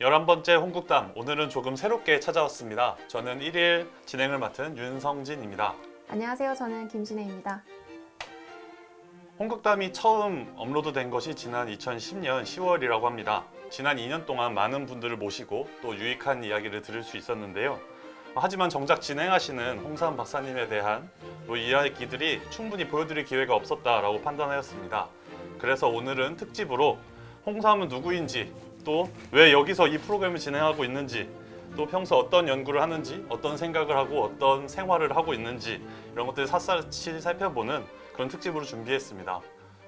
11번째 홍국담 오늘은 조금 새롭게 찾아왔습니다. 저는 1일 진행을 맡은 윤성진입니다. 안녕하세요. 저는 김신혜입니다. 홍국담이 처음 업로드된 것이 지난 2010년 10월이라고 합니다. 지난 2년 동안 많은 분들을 모시고 또 유익한 이야기를 들을 수 있었는데요. 하지만 정작 진행하시는 홍사은 박사님에 대한 또 이야기들이 충분히 보여드릴 기회가 없었다라고 판단하였습니다. 그래서 오늘은 특집으로 홍사음은 누구인지 또 왜 여기서 이 프로그램을 진행하고 있는지 또 평소 어떤 연구를 하는지 어떤 생각을 하고 어떤 생활을 하고 있는지 이런 것들을 샅샅이 살펴보는 그런 특집으로 준비했습니다.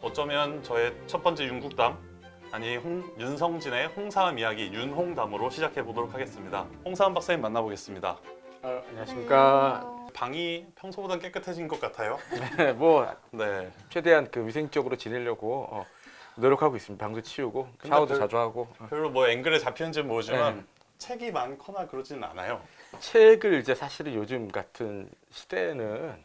어쩌면 저의 첫 번째 윤국담 아니 홍, 윤성진의 홍사음 이야기 윤홍담으로 시작해 보도록 하겠습니다. 홍사음 박사님 만나보겠습니다. 어, 안녕하십니까. 방이 평소보다 깨끗해진 것 같아요. 네, 뭐 네. 최대한 그 위생적으로 지내려고 어, 노력하고 있습니다. 방도 치우고 샤워도 별- 자주 하고 어. 별로 뭐 앵글에 잡히는지 는 모르지만 네. 책이 많거나 그러지는 않아요. 책을 이제 사실은 요즘 같은 시대에는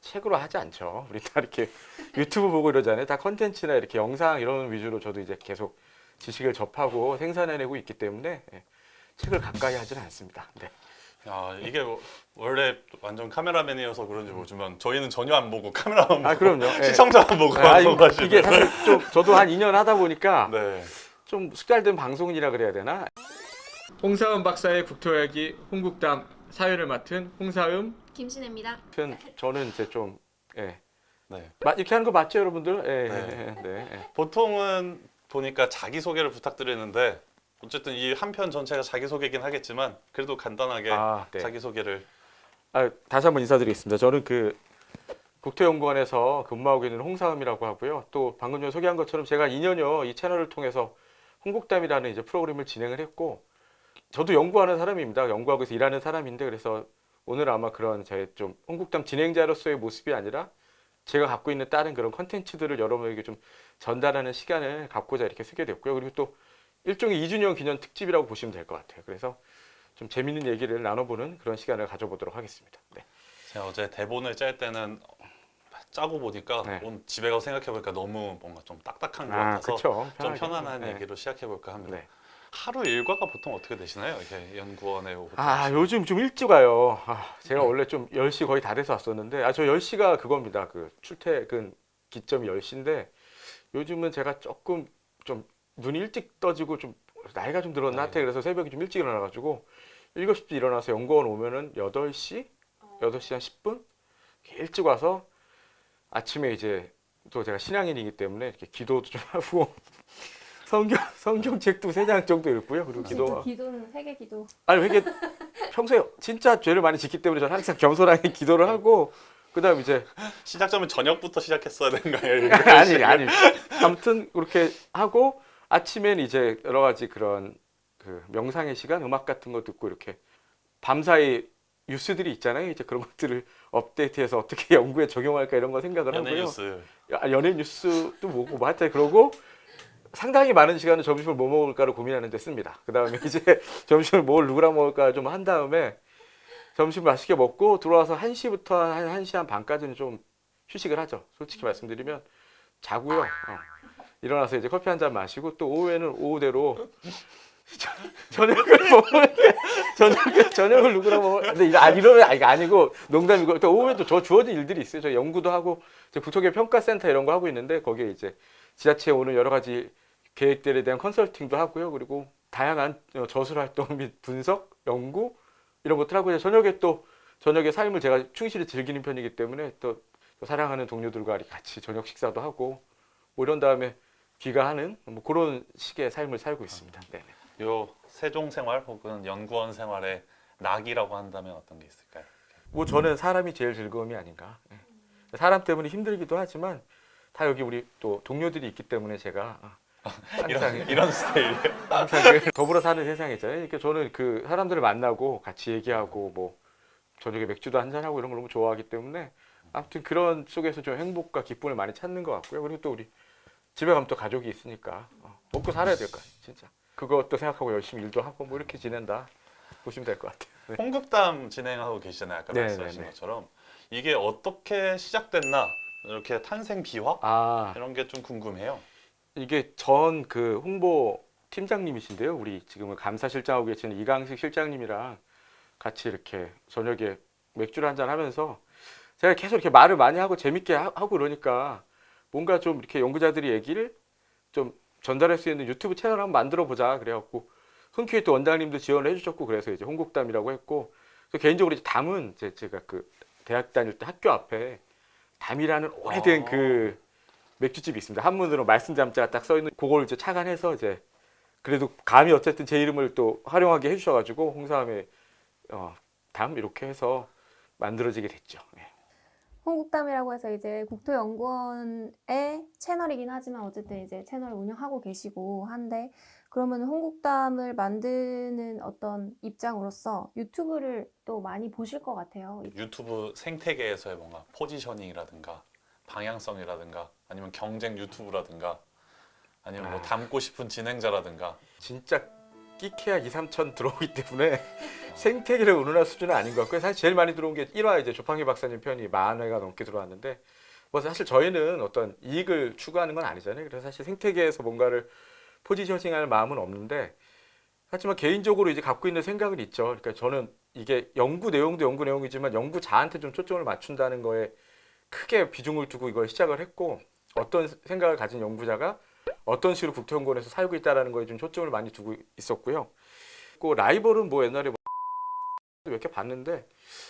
책으로 하지 않죠. 우리 다 이렇게 유튜브 보고 이러잖아요. 다 컨텐츠나 이렇게 영상 이런 위주로 저도 이제 계속 지식을 접하고 생산해내고 있기 때문에 예, 책을 가까이 하지는 않습니다. 네. 야 이게 뭐- 원래 완전 카메라맨이어서 그런지 모르지만 저희는 전혀 안 보고 카메라만 보고 아 그럼요. 예. 시청자만 보고 아, 이- 방송하시는 이게 사실 좀 저도 한 2년 하다 보니까 네. 좀 숙달된 방송이라 그래야 되나? 홍사음 박사의 국토이야기 홍국담 사회를 맡은 홍사음. 김신혜입니다. 저는 이제 좀 예. 네. 마- 이렇게 하는 거 맞죠, 여러분들? 예, 네. 예, 네. 예. 보통은 보니까 자기 소개를 부탁드리는데 어쨌든 이 한 편 전체가 자기 소개긴 하겠지만 그래도 간단하게 아, 네. 자기 소개를 아, 다시 한번 인사드리겠습니다. 저는 그 국토연구원에서 근무하고 있는 홍사음이라고 하고요. 또 방금 전에 소개한 것처럼 제가 2년여 이 채널을 통해서 홍국담이라는 이제 프로그램을 진행을 했고 저도 연구하는 사람입니다. 연구하고 서 일하는 사람인데 그래서 오늘 아마 그런 제 좀 홍국담 진행자로서의 모습이 아니라 제가 갖고 있는 다른 그런 컨텐츠들을 여러분에게 좀 전달하는 시간을 갖고자 이렇게 쓰게 됐고요. 그리고 또 일종의 2주년 기념 특집이라고 보시면 될 것 같아요. 그래서 좀 재밌는 얘기를 나눠보는 그런 시간을 가져보도록 하겠습니다. 네. 제가 어제 대본을 짤 때는 짜고 보니까 네. 오늘 집에 가서 생각해 보니까 너무 뭔가 좀 딱딱한 것 아, 같아서 그렇죠. 좀 편안한 네. 얘기로 시작해 볼까 합니다. 네. 하루 일과가 보통 어떻게 되시나요? 이렇게 연구원에 오고 아, 요즘 좀 일찍 와요. 아, 제가 원래 좀 10시 거의 다 돼서 왔었는데 아, 저 10시가 그겁니다. 그 출퇴근 기점이 10시인데 요즘은 제가 조금 좀 눈이 일찍 떠지고 좀 나이가 좀 들었나 네. 하여튼 그래서 새벽에 좀 일찍 일어나 가지고 7시쯤 일어나서 연구원 오면은 8시? 8시 한 10분? 이렇게 일찍 와서 아침에 이제 또 제가 신앙인이기 때문에 이렇게 기도도 좀 하고 성경 성경책도 세 장 정도 읽고요. 그리고 기도 기도는 세계 기도. 아니 왜 이게 평소에 진짜 죄를 많이 짓기 때문에 저는 항상 겸손하게 기도를 하고 그다음 이제 시작 전에 저녁부터 시작했어야 되는가요? 아니 아니 아무튼 그렇게 하고 아침에는 이제 여러 가지 그런 그 명상의 시간 음악 같은 거 듣고 이렇게 밤사이 뉴스들이 있잖아요 이제 그런 것들을 업데이트해서 어떻게 연구에 적용할까 이런 거 생각을 연예 하고요 뉴스 야, 연예 뉴스도 보고 뭐 하여튼 그러고 상당히 많은 시간을 점심을 뭐 먹을까를 고민하는 데 씁니다. 그 다음에 이제 점심을 뭘 누구랑 먹을까 좀 한 다음에 점심 맛있게 먹고 들어와서 1시부터 한 1시 한 반까지는 좀 휴식을 하죠. 솔직히 말씀드리면 자고요. 어. 일어나서 이제 커피 한 잔 마시고 또 오후에는 오후대로 저- 저녁을 먹는데 저녁을 저녁을 누구랑 이러- 아, 이러면 아, 이거 아니고 농담이고 또 오후에 또 저 주어진 일들이 있어요. 저 연구도 하고 저 국토계 평가센터 이런 거 하고 있는데 거기에 이제 지자체에 오는 여러 가지 계획들에 대한 컨설팅도 하고요. 그리고 다양한 어, 저술 활동 및 분석, 연구 이런 것들 하고 이제 저녁에 또 저녁에 삶을 제가 충실히 즐기는 편이기 때문에 또, 또 사랑하는 동료들과 같이 저녁 식사도 하고 뭐 이런 다음에 귀가하는 뭐 그런 식의 삶을 살고 있습니다. 네. 요 세종 생활 혹은 연구원 생활의 낙이라고 한다면 어떤 게 있을까요? 뭐 저는 사람이 제일 즐거움이 아닌가. 예. 사람 때문에 힘들기도 하지만 다 여기 우리 또 동료들이 있기 때문에 제가 아, 항상 이런 이런 스타일. 항상 그 더불어 사는 세상이잖아요. 그러니까 저는 그 사람들을 만나고 같이 얘기하고 뭐 저녁에 맥주도 한잔 하고 이런 걸 너무 좋아하기 때문에 아무튼 그런 속에서 좀 행복과 기쁨을 많이 찾는 것 같고요. 그리고 또 우리 집에 가면 또 가족이 있으니까 어, 먹고 살아야 될 거 아니에요, 진짜. 그것도 생각하고 열심히 일도 하고 뭐 이렇게 지낸다 보시면 될 것 같아요. 네. 홍국담 진행하고 계시잖아요. 아까 네, 말씀하신 네, 네. 것처럼 이게 어떻게 시작됐나 이렇게 탄생 비화 아 이런 게 좀 궁금해요. 이게 전 그 홍보 팀장님이신데요. 우리 지금은 감사실장하고 계시는 이강식 실장님이랑 같이 이렇게 저녁에 맥주를 한잔 하면서 제가 계속 이렇게 말을 많이 하고 재밌게 하- 하고 그러니까 뭔가 좀 이렇게 연구자들이 얘기를 좀 전달할 수 있는 유튜브 채널 한번 만들어 보자 그래갖고 흔쾌히 또 원장님도 지원을 해주셨고 그래서 이제 홍국담이라고 했고 그래서 개인적으로 이제 담은 제, 제가 그 대학 다닐 때 학교 앞에 담이라는 오래된 아. 그 맥주집이 있습니다. 한문으로 말씀 잠자가 딱 써 있는 그걸 이제 착안해서 이제 그래도 감히 어쨌든 제 이름을 또 활용하게 해주셔가지고 홍삼의 어, 담 이렇게 해서 만들어지게 됐죠. 예. 홍국담이라고 해서 이제 국토연구원의 채널이긴 하지만 어쨌든 이제 채널을 운영하고 계시고 한데 그러면 홍국담을 만드는 어떤 입장으로서 유튜브를 또 많이 보실 것 같아요. 유튜브 생태계에서의 뭔가 포지셔닝이라든가 방향성이라든가 아니면 경쟁 유튜브라든가 아니면 뭐 아. 닮고 싶은 진행자라든가 진짜 끼케야 2, 3천 들어오기 때문에 생태계를 운운할 수준은 아닌 것 같고요. 사실 제일 많이 들어온 게 1화 이제 조팡희 박사님 편이 만 회가 넘게 들어왔는데 뭐 사실 저희는 어떤 이익을 추구하는 건 아니잖아요. 그래서 사실 생태계에서 뭔가를 포지셔닝할 마음은 없는데 하지만 개인적으로 이제 갖고 있는 생각은 있죠. 그러니까 저는 이게 연구 내용도 연구 내용이지만 연구자한테 좀 초점을 맞춘다는 거에 크게 비중을 두고 이걸 시작을 했고 어떤 생각을 가진 연구자가 어떤 식으로 국토연구원에서 살고 있다라는 거에 좀 초점을 많이 두고 있었고요. 그 라이벌은 뭐 옛날에 뭐 몇 개 봤는데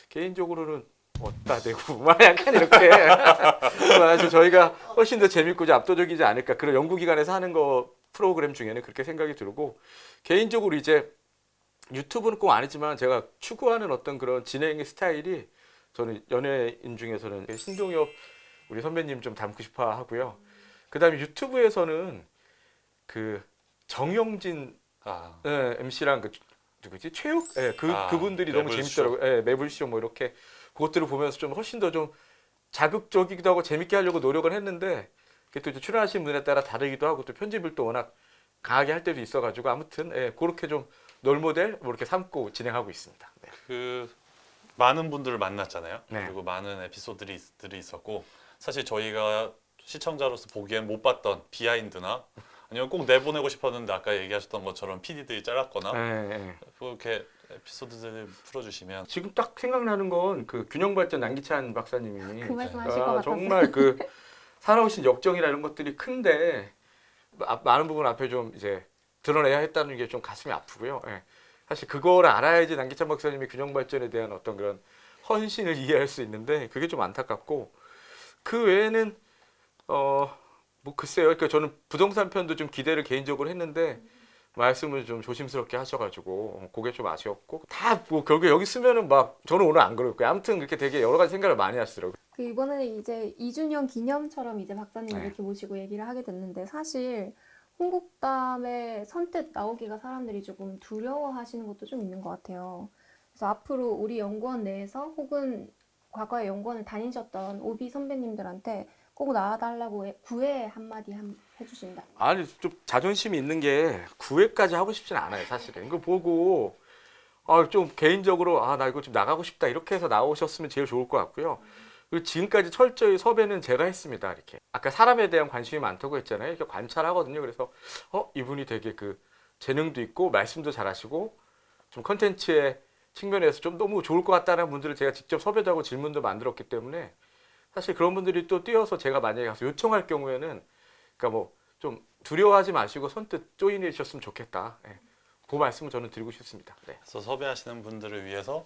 개인적으로는 어디다 대고 막 약간 이렇게 아주 저희가 훨씬 더 재밌고 좀 압도적이지 않을까 그런 연구기관에서 하는 거 프로그램 중에는 그렇게 생각이 들고 개인적으로 이제 유튜브는 꼭 아니지만 제가 추구하는 어떤 그런 진행의 스타일이 저는 연예인 중에서는 신동엽 우리 선배님 좀 닮고 싶어 하고요. 그다음에 유튜브에서는 그 정영진 아, 예, MC랑 그 누구지 최욱 예, 그 아, 그분들이 너무 매불쇼. 재밌더라고요. 예, 매불쇼 뭐 이렇게 그것들을 보면서 좀 훨씬 더 좀 자극적이기도 하고 재밌게 하려고 노력을 했는데 그게 또 이제 출연하신 분에 따라 다르기도 하고 또 편집을 또 워낙 강하게 할 때도 있어가지고 아무튼 예, 그렇게 좀 롤모델 뭐 이렇게 삼고 진행하고 있습니다. 네. 그 많은 분들을 만났잖아요. 네. 그리고 많은 에피소드들이 있- 들이 있었고 사실 저희가 시청자로서 보기엔 못 봤던 비하인드나 아니면 꼭 내보내고 싶었는데 아까 얘기하셨던 것처럼 PD들이 잘랐거나 예, 예. 그렇게 에피소드들을 풀어주시면 지금 딱 생각나는 건 그 균형 발전 남기찬 박사님이 그 말씀하실 것 아. 정말 그 살아오신 역정이나 이런 것들이 큰데 아, 많은 부분 앞에 좀 이제 드러내야 했다는 게 좀 가슴이 아프고요. 예. 사실 그거를 알아야지 남기찬 박사님의 균형 발전에 대한 어떤 그런 헌신을 이해할 수 있는데 그게 좀 안타깝고 그 외에는 어 뭐 글쎄요. 그러니까 저는 부동산 편도 좀 기대를 개인적으로 했는데 말씀을 좀 조심스럽게 하셔가지고 그게 좀 아쉬웠고 다 뭐 결국에 여기 쓰면은 막 저는 오늘 안 그럴 거예요. 아무튼 그렇게 되게 여러 가지 생각을 많이 하시더라고요. 그 이번에 이제 2주년 기념처럼 이제 박사님 네. 이렇게 모시고 얘기를 하게 됐는데 사실 홍국담에 선뜻 나오기가 사람들이 조금 두려워하시는 것도 좀 있는 것 같아요. 그래서 앞으로 우리 연구원 내에서 혹은 과거에 연구원을 다니셨던 오비 선배님들한테 꼭 나와달라고 해- 구애 한마디 한- 해주신다. 아니 좀 자존심이 있는 게 구애까지 하고 싶진 않아요 사실은. 이거 보고 아 좀 개인적으로 아 나 이거 좀 나가고 싶다 이렇게 해서 나오셨으면 제일 좋을 것 같고요. 그리고 지금까지 철저히 섭외는 제가 했습니다 이렇게. 아까 사람에 대한 관심이 많다고 했잖아요. 이렇게 관찰하거든요. 그래서 어 이분이 되게 그 재능도 있고 말씀도 잘하시고 좀 컨텐츠의 측면에서 좀 너무 좋을 것 같다는 분들을 제가 직접 섭외도 하고 질문도 만들었기 때문에 사실 그런 분들이 또 뛰어서 제가 만약에 가서 요청할 경우에는 그러니까 뭐 좀 두려워하지 마시고 선뜻 조인해 주셨으면 좋겠다. 예. 그 말씀을 저는 드리고 싶습니다. 네. 그래서 섭외하시는 분들을 위해서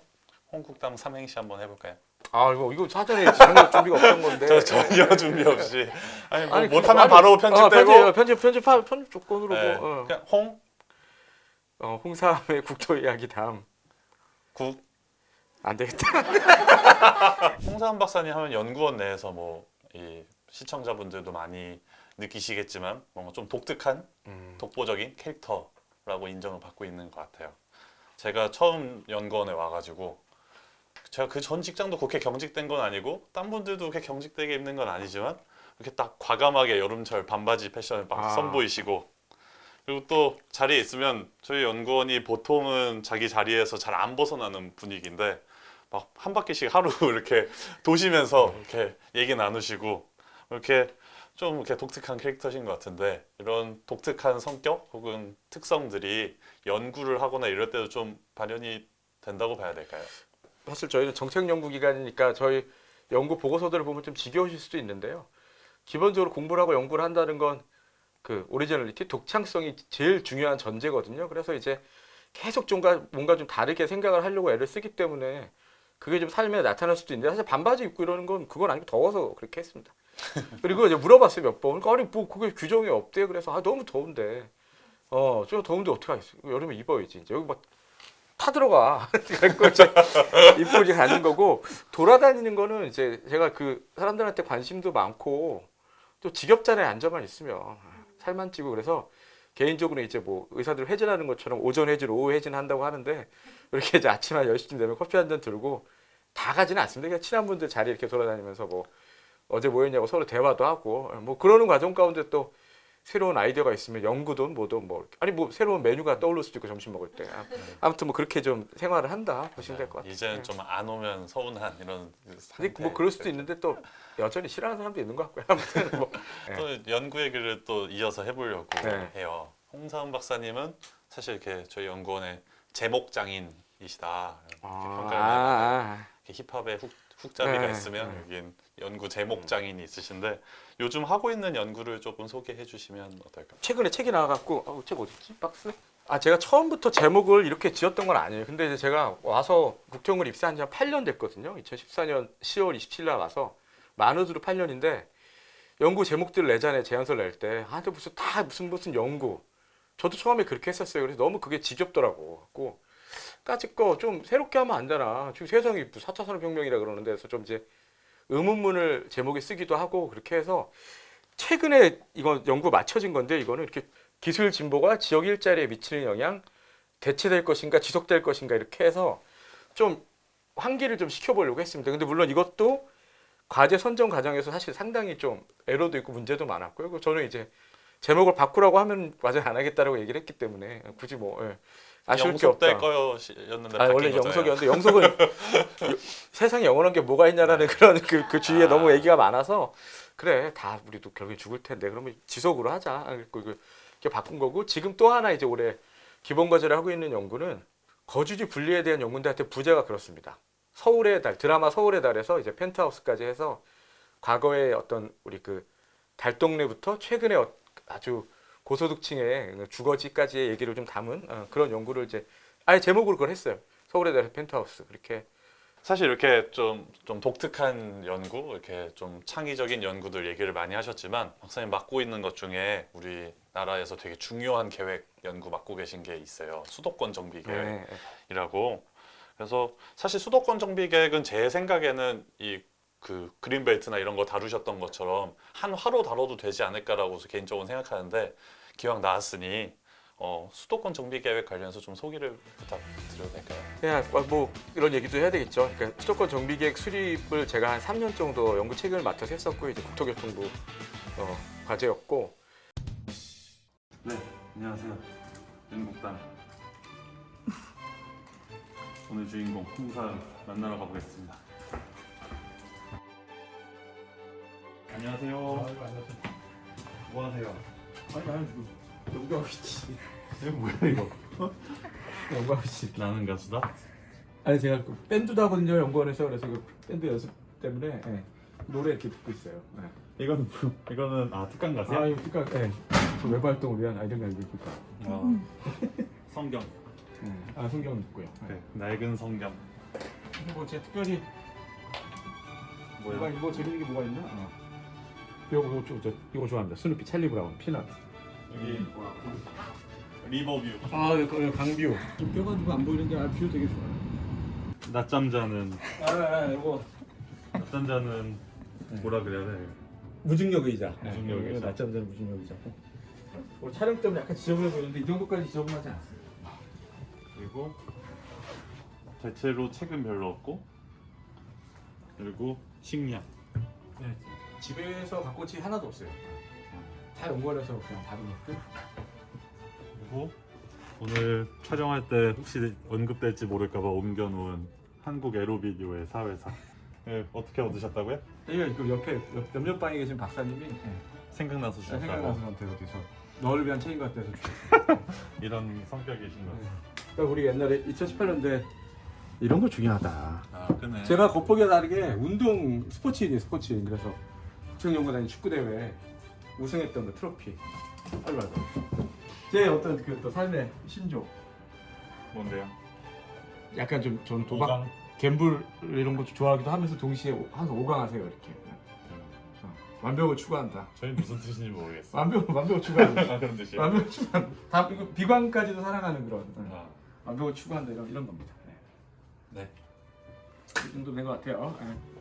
홍국담 삼행시 한번 해볼까요? 아 이거 이거 사전에 전혀 준비가 없던 건데. 저 전혀 준비 없이 아니 뭐 아니, 못하면 아니, 바로 어, 편집되고 편집 편집 편집 편집 조건으로 네, 뭐 어. 그냥 홍, 어, 홍삼의 국토 이야기 다음 국, 안 되겠다. 홍사은 박사님 하면 연구원 내에서 뭐 이 시청자분들도 많이 느끼시겠지만 뭔가 좀 독특한 음, 독보적인 캐릭터라고 인정을 받고 있는 것 같아요. 제가 처음 연구원에 와가지고 제가 그 전 직장도 그렇게 경직된 건 아니고 딴 분들도 그렇게 경직되게 입는 건 아니지만 이렇게 딱 과감하게 여름철 반바지 패션을 막 아. 선보이시고 그리고 또 자리에 있으면 저희 연구원이 보통은 자기 자리에서 잘 안 벗어나는 분위기인데 막 한 바퀴씩 하루 이렇게 도시면서 이렇게 얘기 나누시고 이렇게 좀 이렇게 독특한 캐릭터신 것 같은데 이런 독특한 성격 혹은 특성들이 연구를 하거나 이럴 때도 좀 발현이 된다고 봐야 될까요? 사실 저희는 정책 연구 기관이니까 저희 연구 보고서들을 보면 좀 지겨우실 수도 있는데요. 기본적으로 공부를 하고 연구를 한다는 건 그 오리지널리티, 독창성이 제일 중요한 전제거든요. 그래서 이제 계속 뭔가 뭔가 좀 다르게 생각을 하려고 애를 쓰기 때문에 그게 좀 삶에 나타날 수도 있는데 사실 반바지 입고 이러는 건 그건 아니고 더워서 그렇게 했습니다. 그리고 이제 물어봤어요 몇 번. 그러니까 아니 뭐 그게 규정이 없대. 그래서 아 너무 더운데 어좀 더운데 어떻게 하겠어? 여름에 입어야지. 이제 여기 막 타들어가. 입고 이제 가는 거고 돌아다니는 거는 이제 제가 그 사람들한테 관심도 많고 또 지겹잖아요 앉아만 있으면 살만 찌고 그래서 개인적으로 이제 뭐 의사들 회진하는 것처럼 오전 회진, 오후 회진 한다고 하는데 이렇게 이제 아침 한 10시쯤 되면 커피 한 잔 들고 다 가지는 않습니다. 그냥 친한 분들 자리 이렇게 돌아다니면서 뭐 어제 뭐 했냐고 서로 대화도 하고 뭐 그러는 과정 가운데 또 새로운 아이디어가 있으면 연구든 뭐든 뭐 이렇게. 아니 뭐 새로운 메뉴가 떠오를 수도 있고 점심 먹을 때 아, 아무튼 뭐 그렇게 좀 생활을 한다 보시면 될 것 같아요. 이제는 네. 좀안 오면 서운한 이런 상태. 뭐 그럴 수도 있는데 또 여전히 싫어하는 사람도 있는 것 같고요. 아무튼 뭐 또 연구 얘기를 또 이어서 해보려고 네. 해요. 홍사은 박사님은 사실 이렇게 저희 연구원의 제목 장인이시다 이렇게 평가를 아, 많이 아, 이렇게 힙합에 훅, 훅잡이가 네, 있으면 네. 여긴 연구 제목 장인이 있으신데 요즘 하고 있는 연구를 조금 소개해 주시면 어떨까요? 최근에 책이 나와갖고 어, 책 어딨지? 박스? 아 제가 처음부터 제목을 이렇게 지었던 건 아니에요. 근데 이제 제가 와서 국정을 입사한 지 한 8년 됐거든요. 2014년 10월 27일 날 와서 만으로 8년인데 연구 제목들 내잖아요. 제안서를 낼 때. 아, 근데 무슨 다 무슨 무슨 연구. 저도 처음에 그렇게 했었어요. 그래서 너무 그게 지겹더라고. 갖고 까짓 거 좀 새롭게 하면 안 되나. 지금 세상이 4차 산업혁명이라 그러는데 그래서 좀 이제 의문문을 제목에 쓰기도 하고 그렇게 해서 최근에 이건 연구 맞춰진 건데 이거는 이렇게 기술 진보가 지역 일자리에 미치는 영향 대체될 것인가 지속될 것인가 이렇게 해서 좀 환기를 좀 시켜보려고 했습니다. 근데 물론 이것도 과제 선정 과정에서 사실 상당히 좀 에러도 있고 문제도 많았고요. 저는 이제 제목을 바꾸라고 하면 과제 안 하겠다라고 얘기를 했기 때문에 굳이 뭐 예, 아쉬울 게 없다. 영속될 거였는데 아, 원래. 영석이었는데 영석은 요- 세상에 영원한 게 뭐가 있냐라는 그런 그, 그 주위에 아. 너무 얘기가 많아서 그래 다 우리도 결국에 죽을 텐데 그러면 지속으로 하자 그리고 그- 이렇게 바꾼 거고 지금 또 하나 이제 올해 기본 과제를 하고 있는 연구는 거주지 분리에 대한 연구인데 하여튼 부제가 그렇습니다. 서울의 달 드라마 서울의 달에서 이제 펜트하우스까지 해서 과거의 어떤 우리 그 달동네부터 최근에 어- 아주 고소득층의 주거지까지의 얘기를 좀 담은 어, 그런 연구를 이제 아예 제목으로 그걸 했어요. 서울의 달 펜트하우스 그렇게 사실 이렇게 좀, 좀 독특한 연구, 이렇게 좀 창의적인 연구들 얘기를 많이 하셨지만 박사님 맡고 있는 것 중에 우리 나라에서 되게 중요한 계획 연구 맡고 계신 게 있어요. 수도권 정비 네. 계획이라고. 그래서 사실 수도권 정비 계획은 제 생각에는 이 그 그린벨트나 이런 거 다루셨던 것처럼 한 화로 다뤄도 되지 않을까라고 개인적으로 생각하는데 기왕 나왔으니 어, 수도권 정비 계획 관련해서 좀 소개를 부탁드려도 될까요? 그냥 뭐- 뭐 이런 얘기도 해야 되겠죠. 그러니까 수도권 정비 계획 수립을 제가 한 3년 정도 연구 책임을 맡아서 했었고 이제 국토교통부 어, 과제였고 네, 안녕하세요. 연국단 오늘 주인공 홍사 만나러 가보겠습니다. 안녕하세요. 뭐 하세요? 아니 아니 연구하고 있지. 이거 뭐야 이거? 연구하고 있지. 나는 가수다. 아니 제가 그 밴드도 하거든요 연구원에서 그래서 그 밴드 연습 때문에 예, 노래 이렇게 듣고 있어요. 예. 이거는 뭐- 이거는 아 특강 가세요? 아 이거 그러니까 예. 그 외부 활동을 위한 아이들 연구니까. 어, 성경. 예. 아 성경 있고요. 예. 네, 낡은 성경. 뭐 제가 특별히 뭐요? 이거 재밌는 게 뭐가 있나? 어. 이거 이거 저, 저, 이거 좋아합니다. 스누피 찰리 브라운 피넛. 여기 리버뷰. 아 이거 강뷰. 좀 껴가지고 안 보이는데 아 뷰 되게 좋아요. 낮잠 자는 아, 아 이거 낮잠 자는 뭐라 그래야 돼? 무중력 의자. 무중력 네, 의자. 낮잠 자는 무중력 의자. 뭐 촬영 때문에 약간 지저분해 보이는데 이 정도까지 지저분하지 않습니다. 그리고 대체로 책은 별로 없고 그리고 식량. 네, 집에서 책이 하나도 없어요. 다 연구원에서 그냥 것들. 그리고 오늘 촬영할 때 혹시 언급될지 모를까봐 옮겨놓은 한국 에로비디오의 사회사. 네, 어떻게 얻으셨다고요? 이거 이거 옆에 옆, 옆옆 방에 계신 박사님이 네, 생각나서 주셨다고 생각나서 저한테 어디서 너를 위한 책인 것 같아서 주셨어요. 이런 성격이신 것 같아요. 그러니까 우리 옛날에 2018년도에 이런 거 중요하다. 아 그네. 제가 겉보기와 다르게 운동 스포츠인이 스포츠인 그래서 구청연구단이 축구 대회 우승했던 거 트로피 빨리 와서 제 어떤 그 또 삶의 신조 뭔데요? 약간 좀 전 도박 오강? 갬블 이런 거 좋아하기도 하면서 동시에 오- 항상 오강하세요 이렇게 어, 완벽을 추구한다 저희 무슨 뜻인지 모르겠어. 완벽 완벽을 추구한다 아 그런 뜻이에요. 완벽을 추구한다 다 이거 비관까지도 사랑하는 그런 어, 아, 완벽을 추구한다 이런 이런 겁니다 네. 네. 이 정도 된 것 같아요 네.